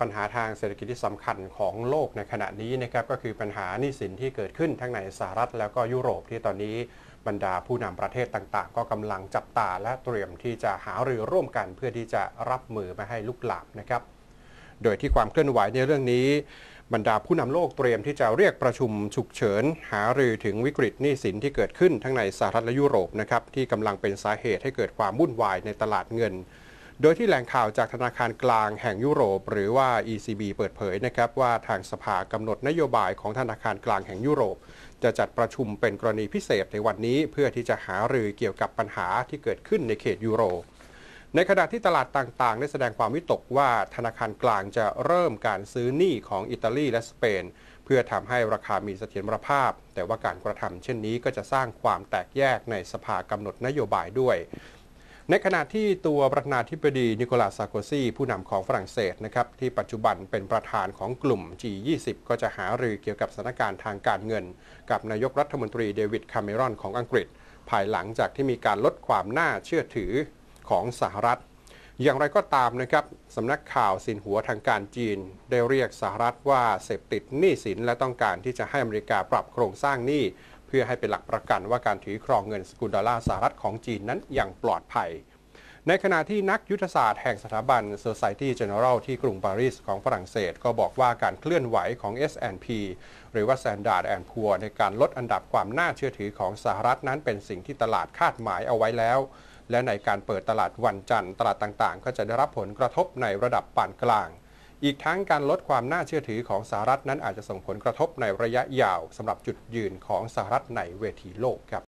ปัญหาทางเศรษฐกิจที่สำคัญของโลกในขณะนี้นะครับก็คือปัญหาหนี้สินที่เกิดขึ้นทั้งในสหรัฐแล้วก็ยุโรปที่ตอนนี้บรรดาผู้นำประเทศต่างๆ ก็กำลังจับตาและเตรียมที่จะหารือร่วมกันเพื่อที่จะรับมือไม่ให้ลุกลามนะครับ โดยที่ความเคลื่อนไหวในเรื่องนี้ บรรดาผู้นำโลกเตรียมที่จะเรียกประชุมฉุกเฉิน หารือถึงวิกฤตหนี้สินที่เกิดขึ้นทั้งในสหรัฐและยุโรปนะครับที่กำลังเป็นสาเหตุให้เกิดความวุ่นวายในตลาดเงิน โดยที่แหล่งข่าวจากธนาคารกลางแห่งยุโรป หรือว่า ECB เปิดเผยนะครับว่าทางสภากำหนดนโยบายของธนาคารกลางแห่งยุโรป จะจัดประชุมเป็นกรณีพิเศษในวันนี้เพื่อที่จะหารือเกี่ยวกับปัญหาที่เกิดขึ้นในเขตยูโรในขณะที่ตลาดต่างๆ ได้แสดงความวิตกว่าธนาคารกลางจะเริ่มการซื้อหนี้ของอิตาลีและสเปน เพื่อทำให้ราคามีเสถียรภาพ แต่ว่าการกระทำเช่นนี้ก็จะสร้างความแตกแยกในสภากำหนดนโยบายด้วย ในขณะที่ตัวประธานาธิบดีนิโคลัสซาโกซีผู้นำของฝรั่งเศสนะครับที่ปัจจุบันเป็นประธานของกลุ่ม G20 ก็จะหารือเกี่ยวกับสถานการณ์ทางการเงิน กับนายกรัฐมนตรีเดวิดคาเมรอนของอังกฤษ ภายหลังจากที่มีการลดความน่าเชื่อถือของสหรัฐ อย่างไรก็ตามนะครับสำนักข่าวสินหัวทางการจีน ได้เรียกสหรัฐว่าเสพติดหนี้สินและต้องการที่จะให้อเมริกาปรับโครงสร้างหนี้ เพื่อให้เป็นหลักประกันว่าการถือครองเงินสกุลดอลลาร์สหรัฐของจีนนั้นยังปลอดภัย ในขณะที่นักยุทธศาสตร์แห่งสถาบัน Society General ที่กรุงปารีสของฝรั่งเศส ก็บอกว่าการเคลื่อนไหวของ S&P หรือว่า Standard Poor ในการลดอันดับความน่าเชื่อถือของสหรัฐนั้นเป็นสิ่งที่ตลาดคาดหมายเอาไว้แล้วและในการเปิดตลาดวันจันทร์ตลาดต่างๆ ก็จะได้รับผลกระทบในระดับปานกลาง อีกทั้งการลดความน่าเชื่อถือของสหรัฐนั้นอาจจะส่งผลกระทบในระยะยาวสำหรับจุดยืนของสหรัฐในเวทีโลกครับ